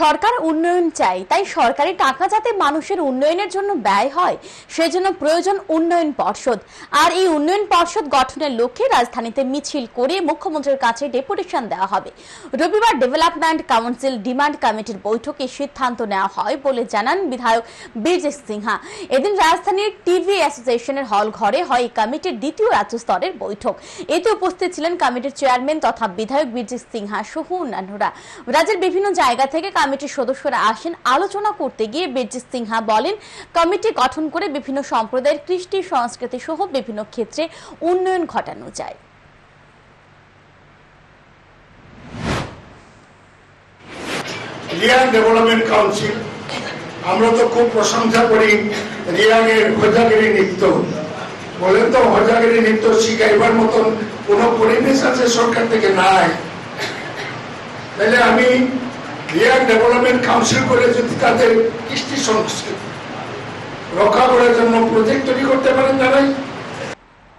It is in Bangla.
সরকার উন্নয়ন চাই, তাই সরকারি টাকা যাতে মানুষের উন্নয়নের জন্য ব্যয় হয়, সেজন্য প্রয়োজন উন্নয়ন পর্ষদ। আর এই উন্নয়ন পর্ষদ গঠনের লক্ষ্যে রাজধানীতে মিছিল করে মুখ্যমন্ত্রীর কাছে ডেপুটেশন দেওয়া হবে। রবিবার ডেভেলপমেন্ট কাউন্সিল ডিমান্ড কমিটির বৈঠকে সিদ্ধান্ত নেওয়া হয় বলে জানান বিধায়ক বীরজিৎ সিনহা। এদিন রাজধানীর টিভি অ্যাসোসিয়েশনের হল ঘরে হয় এই কমিটির দ্বিতীয় রাজ্য স্তরের বৈঠক। এতে উপস্থিত ছিলেন কমিটির চেয়ারম্যান তথা বিধায়ক বীরজিৎ সিনহা সহ অন্যান্যরা। রাজ্যের বিভিন্ন জায়গা থেকে কমিটির সদস্যরা আসেন আলোচনা করতে গিয়ে বীরজিৎ সিনহা বলেন, কমিটি গঠন করে বিভিন্ন সম্প্রদায়ের কৃষ্টি সংস্কৃতি সহ বিভিন্ন ক্ষেত্রে উন্নয়ন ঘটানো যায়। রিয়াং ডেভেলপমেন্ট কাউন্সিল, আমরা তো খুব প্রশংসা করি রিয়াংয়ের হজাগিরি নৃত্য। বলেন তো, হজাগিরি নৃত্য শিখাইবার মতন কোন পরিবেশ আছে সরকার থেকে? নাই। তাহলে আমি ক্রিয়ার ডেভেলপমেন্ট কাউন্সিল করে যদি তাদের কৃষ্টি সংস্কৃতি। রক্ষা করার জন্য প্রজেক্ট তৈরি করতে পারেন তারাই